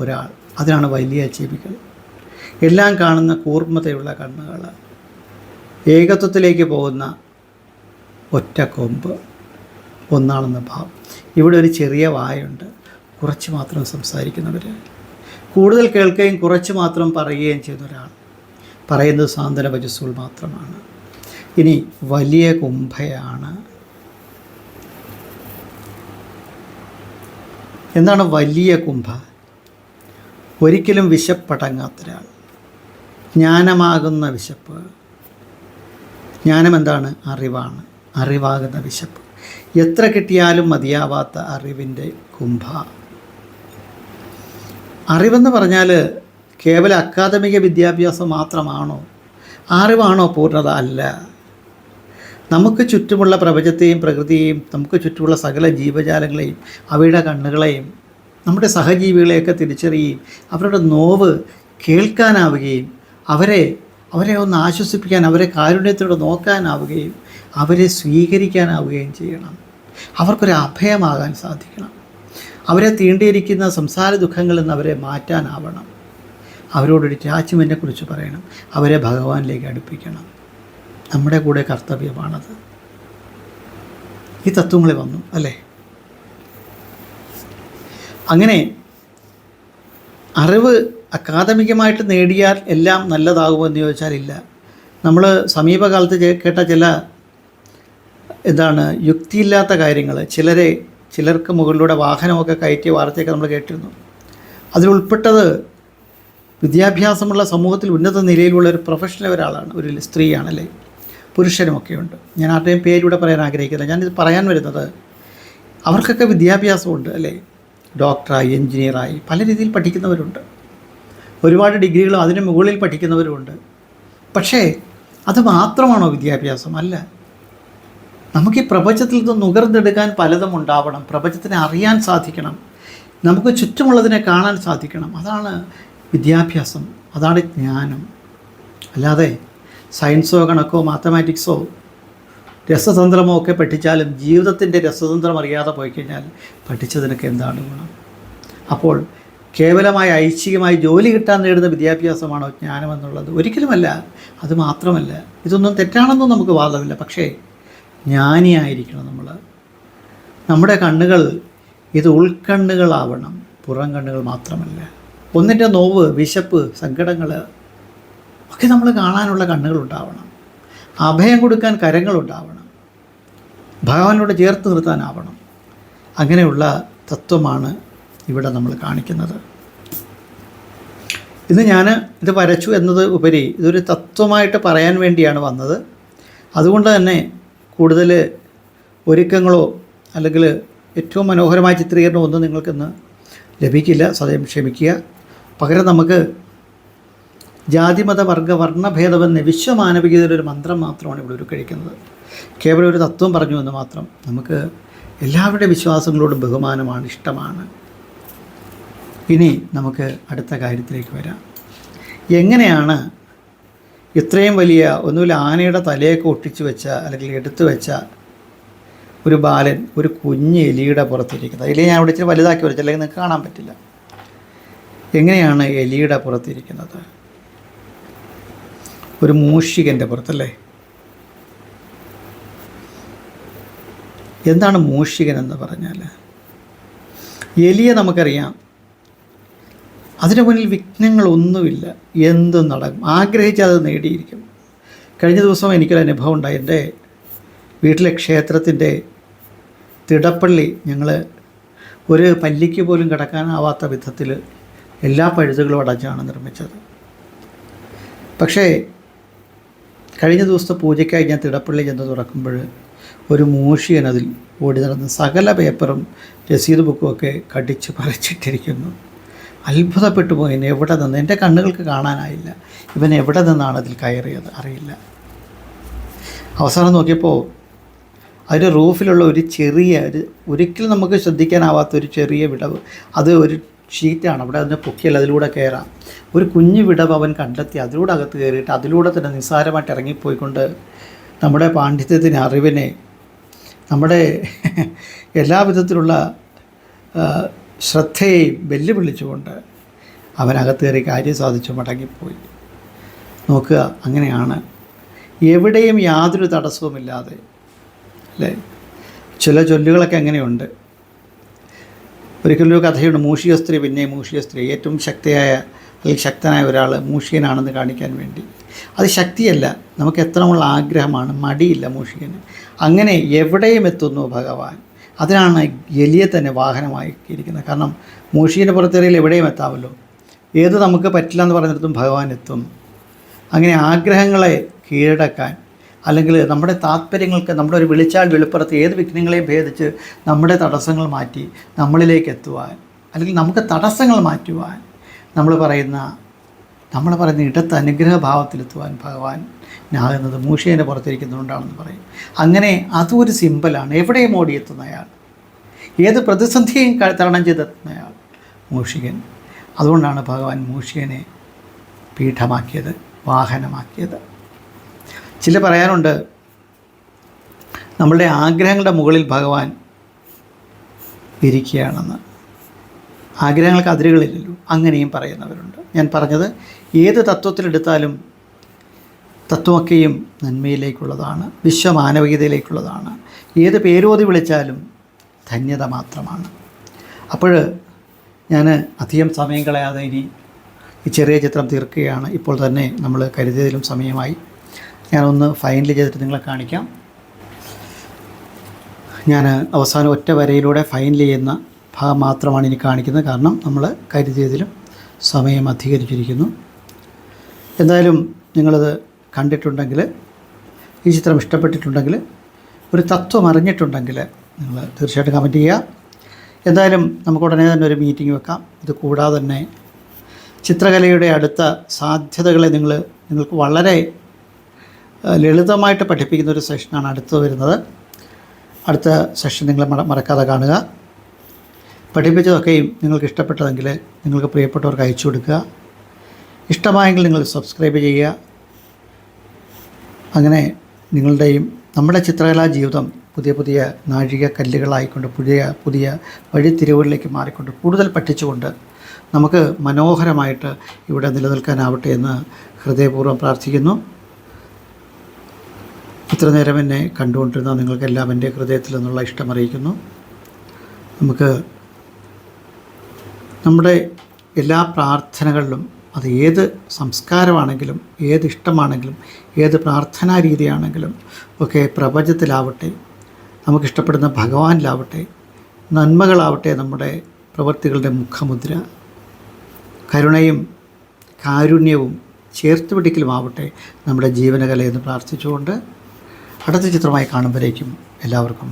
ഒരാൾ. അതിനാണ് വലിയ ചെവികൾ എല്ലാം കാണുന്ന കൂർമ്മതയുള്ള കണ്ണുകൾ. ഏകത്വത്തിലേക്ക് പോകുന്ന ഒറ്റ കൊമ്പ്. ഒന്നാണെന്ന ഭാവം. ഇവിടെ ഒരു ചെറിയ വായുണ്ട്. കുറച്ച് മാത്രം സംസാരിക്കുന്നവർ കൂടുതൽ കേൾക്കുകയും കുറച്ച് മാത്രം പറയുകയും ചെയ്യുന്ന ഒരാൾ. പറയുന്നത് സാന്ത്വന വജസ്സുകൾ മാത്രമാണ്. ഇനി വലിയ കുംഭയാണ് എന്താണ് വലിയ കുംഭ? ഒരിക്കലും വിശപ്പടങ്ങാത്ത ഒരാൾ ജ്ഞാനമാകുന്ന വിശപ്പ്. ജ്ഞാനം എന്താണ് അറിവാണ്. അറിവാകുന്ന വിശപ്പ്. എത്ര കിട്ടിയാലും മതിയാവാത്ത അറിവിന്റെ കുംഭ. അറിവെന്ന് പറഞ്ഞാൽ കേവല അക്കാദമിക വിദ്യാഭ്യാസം മാത്രമാണോ? അറിവാണോ പൂർണത? അല്ല. നമുക്ക് ചുറ്റുമുള്ള പ്രപഞ്ചത്തെയും പ്രകൃതിയെയും നമുക്ക് ചുറ്റുമുള്ള സകല ജീവജാലങ്ങളെയും അവയുടെ കണ്ണുകളെയും നമ്മുടെ സഹജീവികളെയൊക്കെ തിരിച്ചറിയുകയും അവരുടെ നോവ് കേൾക്കാനാവുകയും അവരെ അവരെ ഒന്ന് ആശ്വസിപ്പിക്കാൻ അവരെ കാരുണ്യത്തോടെ നോക്കാനാവുകയും അവരെ സ്വീകരിക്കാനാവുകയും ചെയ്യണം. അവർക്കൊരു അഭയമാകാൻ സാധിക്കണം. അവരെ തീണ്ടിയിരിക്കുന്ന സംസാര ദുഃഖങ്ങളിൽ നിന്ന് അവരെ മാറ്റാനാവണം. അവരോടൊരു രാജ്യമെന്നെക്കുറിച്ച് കുറിച്ച് പറയണം. അവരെ ഭഗവാനിലേക്ക് അടുപ്പിക്കണം. നമ്മുടെ കൂടെ കർത്തവ്യമാണത്. ഈ തത്വങ്ങളിൽ വന്നു അല്ലേ? അങ്ങനെ അറിവ് അക്കാദമികമായിട്ട് നേടിയാൽ എല്ലാം നല്ലതാകുമോ എന്ന് ചോദിച്ചാൽ ഇല്ല. നമ്മൾ സമീപകാലത്ത് കേട്ട ചില എന്താണ് യുക്തിയില്ലാത്ത കാര്യങ്ങൾ ചിലരെ ചിലർക്ക് മുകളിലൂടെ വാഹനമൊക്കെ കയറ്റിയ വാർത്തയൊക്കെ നമ്മൾ കേട്ടിരുന്നു. അതിലുൾപ്പെട്ടത് വിദ്യാഭ്യാസമുള്ള സമൂഹത്തിൽ ഉന്നത നിലയിലുള്ള ഒരു പ്രൊഫഷണൽ ഒരാളാണ് ഒരു സ്ത്രീയാണല്ലേ പുരുഷനുമൊക്കെ ഉണ്ട് ഞാൻ ആരുടെയും പേരിവിടെ പറയാൻ ആഗ്രഹിക്കുന്നില്ല. ഞാനിത് പറയാൻ വരുന്നത് അവർക്കൊക്കെ വിദ്യാഭ്യാസമുണ്ട് അല്ലേ? ഡോക്ടറായി എൻജിനീയറായി പല രീതിയിൽ പഠിക്കുന്നവരുണ്ട്. ഒരുപാട് ഡിഗ്രികളും അതിന് മുകളിൽ പഠിക്കുന്നവരുമുണ്ട്. പക്ഷേ അത് മാത്രമാണോ വിദ്യാഭ്യാസം? അല്ല. നമുക്ക് ഈ പ്രപഞ്ചത്തിൽ നിന്ന് നുകർന്നെടുക്കാൻ പലതും ഉണ്ടാവണം. പ്രപഞ്ചത്തിനെ അറിയാൻ സാധിക്കണം. നമുക്ക് ചുറ്റുമുള്ളതിനെ കാണാൻ സാധിക്കണം. അതാണ് വിദ്യാഭ്യാസം. അതാണ് ജ്ഞാനം. അല്ലാതെ സയൻസോ കണക്കോ മാത്തമാറ്റിക്സോ രസതന്ത്രമോ ഒക്കെ പഠിച്ചാലും ജീവിതത്തിന്റെ രസതന്ത്രം അറിയാതെ പോയി കഴിഞ്ഞാൽ പഠിച്ചതിനൊക്കെ എന്താണ് ഗുണം? അപ്പോൾ കേവലമായ ഐച്ഛികമായി ജോലി കിട്ടാൻ നേടുന്ന വിദ്യാഭ്യാസമാണോ ജ്ഞാനമെന്നുള്ളത്? ഒരിക്കലുമല്ല. അത് മാത്രമല്ല. ഇതൊന്നും തെറ്റാണെന്നും നമുക്ക് വാദമില്ല. പക്ഷേ ജ്ഞാനിയായിരിക്കണം നമ്മൾ. നമ്മുടെ കണ്ണുകൾ ഇത് ഉൾക്കണ്ണുകളാവണം. പുറം കണ്ണുകൾ മാത്രമല്ല. ഒന്നിന്റെ നോവ് വിശപ്പ് സങ്കടങ്ങൾ ഒക്കെ നമ്മൾ കാണാനുള്ള കണ്ണുകൾ ഉണ്ടാവണം അഭയം കൊടുക്കാൻ കരങ്ങൾ കരങ്ങളുണ്ടാവണം. ഭഗവാനോട് ചേർത്ത് നിർത്താനാവണം. അങ്ങനെയുള്ള തത്വമാണ് ഇവിടെ നമ്മൾ കാണിക്കുന്നത്. ഇന്ന് ഞാൻ ഇത് വരച്ചു എന്നത് ഉപരി ഇതൊരു തത്വമായിട്ട് പറയാൻ വേണ്ടിയാണ് വന്നത്. അതുകൊണ്ട് തന്നെ കൂടുതൽ ഒരുക്കങ്ങളോ അല്ലെങ്കിൽ ഏറ്റവും മനോഹരമായ ചിത്രീകരണമോ ഒന്നും നിങ്ങൾക്കിന്ന് ലഭിക്കില്ല. സദയം ക്ഷമിക്കുക. പകരം നമുക്ക് ജാതിമത വർഗ വർണഭേദമെന്ന വിശ്വമാനവികതയുടെ ഒരു മന്ത്രം മാത്രമാണ് ഇവിടെ ഒരു കഴിക്കുന്നത്. കേവലം ഒരു തത്വം പറഞ്ഞു എന്ന് മാത്രം. നമുക്ക് എല്ലാവരുടെ വിശ്വാസങ്ങളോടും ബഹുമാനമാണ് ഇഷ്ടമാണ്. ഇനി നമുക്ക് അടുത്ത കാര്യത്തിലേക്ക് വരാം. എങ്ങനെയാണ് ഇത്രയും വലിയ ഒന്നുമില്ല ആനയുടെ തലയൊക്കെ ഒട്ടിച്ചു വെച്ച അല്ലെങ്കിൽ എടുത്തു വെച്ച ഒരു ബാലൻ ഒരു കുഞ്ഞ് എലിയുടെ പുറത്തിരിക്കുന്നത്? എലിയെ ഞാൻ ഇവിടെ ഇച്ചിരി വലുതാക്കി വരച്ചു അല്ലെങ്കിൽ നിങ്ങൾക്ക് കാണാൻ പറ്റില്ല. എങ്ങനെയാണ് എലിയുടെ പുറത്തിരിക്കുന്നത്? ഒരു മൂഷികന്റെ പുറത്തല്ലേ? എന്താണ് മൂഷികൻ എന്ന് പറഞ്ഞാൽ? എലിയെ നമുക്കറിയാം. അതിന് മുന്നിൽ വിഘ്നങ്ങളൊന്നുമില്ല. എന്തും നടക്കും? ആഗ്രഹിച്ചാൽ അത് നേടിയിരിക്കും. കഴിഞ്ഞ ദിവസം എനിക്കൊരു അനുഭവം ഉണ്ടായി. എന്റെ വീട്ടിലെ ക്ഷേത്രത്തിന്റെ തിടപ്പള്ളി ഞങ്ങൾ ഒരു പല്ലിക്ക് പോലും കിടക്കാനാവാത്ത വിധത്തിൽ എല്ലാ പഴുതുകളും അടച്ചാണ് നിർമ്മിച്ചത്. പക്ഷേ കഴിഞ്ഞ ദിവസത്തെ പൂജയ്ക്കായി ഞാൻ തിടപ്പള്ളി ചെന്ന് തുറക്കുമ്പോൾ ഒരു മൂഷിയൻ അതിൽ ഓടി നടന്ന് സകല പേപ്പറും രസീത് ബുക്കും ഒക്കെ കടിച്ച് പറിച്ചിട്ടിരിക്കുന്നു. അത്ഭുതപ്പെട്ടു പോയി. എവിടെ നിന്ന്? എന്റെ കണ്ണുകൾക്ക് കാണാനായില്ല. ഇവൻ എവിടെ നിന്നാണ് അതിൽ കയറിയത്? അറിയില്ല. അവസാനം നോക്കിയപ്പോൾ അതിന്റെ റൂഫിലുള്ള ഒരു ചെറിയ ഒരു ഒരിക്കലും നമുക്ക് ശ്രദ്ധിക്കാനാവാത്ത ഒരു ചെറിയ വിടവ്. അത് ഒരു ഷീറ്റാണ്. അവിടെ അതിനെ പൊക്കിയാൽ അതിലൂടെ കയറാം. ഒരു കുഞ്ഞു വിടവ് അവൻ കണ്ടെത്തി അതിലൂടെ അകത്ത് കയറിയിട്ട് അതിലൂടെ തന്നെ നിസ്സാരമായിട്ട് ഇറങ്ങിപ്പോയിക്കൊണ്ട് നമ്മുടെ പാണ്ഡിത്യത്തിന് അറിവിനെ നമ്മുടെ എല്ലാവിധത്തിലുള്ള ശ്രദ്ധയെയും വെല്ലുവിളിച്ചുകൊണ്ട് അവനകത്ത് കയറി കാര്യം സാധിച്ചു മടങ്ങിപ്പോയി. നോക്കുക അങ്ങനെയാണ്. എവിടെയും യാതൊരു തടസ്സവുമില്ലാതെ അല്ലേ? ചില ചൊല്ലുകളൊക്കെ അങ്ങനെയുണ്ട്. ഒരിക്കലൊരു കഥയുണ്ട് മൂഷിക സ്ത്രീ പിന്നെ മൂഷിക സ്ത്രീ ഏറ്റവും ശക്തിയായ അല്ലെങ്കിൽ ശക്തനായ ഒരാൾ മൂഷികനാണെന്ന് കാണിക്കാൻ വേണ്ടി. അത് ശക്തിയല്ല നമുക്ക് എത്രമുള്ള ആഗ്രഹമാണ് മടിയില്ല മൂഷികന് അങ്ങനെ എവിടെയും എത്തുന്നു ഭഗവാൻ. അതിനാണ് എലിയെ തന്നെ വാഹനമാക്കിയിരിക്കുന്നത്. കാരണം മൂഷികന്റെ പുറത്തേറിയിൽ എവിടെയും എത്താമല്ലോ. ഏത് നമുക്ക് പറ്റില്ല എന്ന് പറഞ്ഞിടത്തും ഭഗവാൻ എത്തും. അങ്ങനെ ആഗ്രഹങ്ങളെ കീഴടക്കാൻ അല്ലെങ്കിൽ നമ്മുടെ താല്പര്യങ്ങൾക്ക് നമ്മുടെ ഒരു വിളിച്ചാൽ വെളിപ്പുറത്ത് ഏത് വിഘ്നങ്ങളെയും ഭേദിച്ച് നമ്മുടെ തടസ്സങ്ങൾ മാറ്റി നമ്മളിലേക്ക് എത്തുവാൻ അല്ലെങ്കിൽ നമുക്ക് തടസ്സങ്ങൾ മാറ്റുവാൻ നമ്മൾ പറയുന്ന നമ്മൾ പറയുന്ന ഇടത്ത് അനുഗ്രഹ ഭാവത്തിലെത്തുവാൻ ഭഗവാൻ ഞാകുന്നത് മൂഷേനെ പുറത്തിരിക്കുന്നതുകൊണ്ടാണെന്ന് പറയും. അങ്ങനെ അതും ഒരു സിമ്പലാണ്. എവിടെയും ഓടിയെത്തുന്നയാൾ ഏത് പ്രതിസന്ധിയെയും തരണം തരണം ചെയ്തെത്തുന്നയാൾ മൂഷികൻ. അതുകൊണ്ടാണ് ഭഗവാൻ മൂഷികനെ പീഠമാക്കിയത് വാഹനമാക്കിയത്. ചില പറയാനുണ്ട് നമ്മളുടെ ആഗ്രഹങ്ങളുടെ മുകളിൽ ഭഗവാൻ ഇരിക്കുകയാണെന്ന്. ആഗ്രഹങ്ങൾക്ക് അതിരുകളില്ലല്ലോ. അങ്ങനെയും പറയുന്നവരുണ്ട്. ഞാൻ പറഞ്ഞത് ഏത് തത്വത്തിലെടുത്താലും തത്വമൊക്കെയും നന്മയിലേക്കുള്ളതാണ് വിശ്വമാനവികതയിലേക്കുള്ളതാണ്. ഏത് പേരോതി വിളിച്ചാലും ധന്യത മാത്രമാണ്. അപ്പോൾ ഞാൻ അധികം സമയം കളയാതെ ഇനി ഈ ചെറിയ ചിത്രം തീർക്കുകയാണ്. ഇപ്പോൾ തന്നെ നമ്മൾ കരുതിയതിലും സമയമായി. ഞാനൊന്ന് ഫൈനൽ ചെയ്തിട്ട് നിങ്ങളെ കാണിക്കാം. ഞാൻ അവസാനം ഒറ്റ വരയിലൂടെ ഫൈനൽ ചെയ്യുന്ന ഭാഗം മാത്രമാണ് ഇനി കാണിക്കുന്നത്. കാരണം നമ്മൾ കരുതിയതിലും സമയം അധികരിച്ചിരിക്കുന്നു. എന്തായാലും നിങ്ങളത് കണ്ടിട്ടുണ്ടെങ്കിൽ ഈ ചിത്രം ഇഷ്ടപ്പെട്ടിട്ടുണ്ടെങ്കിൽ ഒരു തത്വം അറിഞ്ഞിട്ടുണ്ടെങ്കിൽ നിങ്ങൾ തീർച്ചയായിട്ടും കമന്റ് ചെയ്യുക. എന്തായാലും നമുക്ക് ഉടനെ തന്നെ ഒരു മീറ്റിംഗ് വെക്കാം. ഇത് കൂടാതെ തന്നെ ചിത്രകലയുടെ അടുത്ത സാധ്യതകളെ നിങ്ങൾ നിങ്ങൾക്ക് വളരെ ലളിതമായിട്ട് പഠിപ്പിക്കുന്ന ഒരു സെഷനാണ് അടുത്ത് വരുന്നത്. അടുത്ത സെഷൻ നിങ്ങൾ മറ- മറക്കാതെ കാണുക. പഠിപ്പിച്ചതൊക്കെയും നിങ്ങൾക്ക് ഇഷ്ടപ്പെട്ടതെങ്കിൽ നിങ്ങൾക്ക് പ്രിയപ്പെട്ടവർക്ക് അയച്ചു കൊടുക്കുക. ഇഷ്ടമായെങ്കിൽ നിങ്ങൾ സബ്സ്ക്രൈബ് ചെയ്യുക. അങ്ങനെ നിങ്ങളുടെയും നമ്മുടെ ചിത്രകലാ ജീവിതം പുതിയ പുതിയ നാഴിക കല്ലുകളായിക്കൊണ്ട് പുതിയ പുതിയ വഴിത്തിരിവുകളിലേക്ക് മാറിക്കൊണ്ട് കൂടുതൽ പഠിച്ചുകൊണ്ട് നമുക്ക് മനോഹരമായിട്ട് ഇവിടെ നിലനിൽക്കാനാവട്ടെ എന്ന് ഹൃദയപൂർവം പ്രാർത്ഥിക്കുന്നു. ഇത്ര നേരം എന്നെ കണ്ടുകൊണ്ടിരുന്ന നിങ്ങൾക്കെല്ലാം എന്റെ ഹൃദയത്തിൽ നിന്നുള്ള ഇഷ്ടം അറിയിക്കുന്നു. നമുക്ക് നമ്മുടെ എല്ലാ പ്രാർത്ഥനകളിലും അത് ഏത് സംസ്കാരമാണെങ്കിലും ഏത് ഇഷ്ടമാണെങ്കിലും ഏത് പ്രാർത്ഥനാ രീതിയാണെങ്കിലും ഒക്കെ പ്രപഞ്ചത്തിലാവട്ടെ നമുക്കിഷ്ടപ്പെടുന്ന ഭഗവാനിലാവട്ടെ നന്മകളാവട്ടെ നമ്മുടെ പ്രവൃത്തികളുടെ മുഖമുദ്ര. കരുണയും കാരുണ്യവും ചേർത്ത് പിടിക്കലുമാവട്ടെ നമ്മുടെ ജീവനകലയെന്ന് പ്രാർത്ഥിച്ചുകൊണ്ട് അടുത്ത ചിത്രമായി കാണുമ്പോഴേക്കും എല്ലാവർക്കും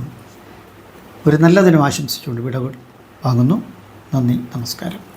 ഒരു നല്ല ദിനം ആശംസിച്ചുകൊണ്ട് വിടവ് വാങ്ങുന്നു. നന്ദി നമസ്കാരം.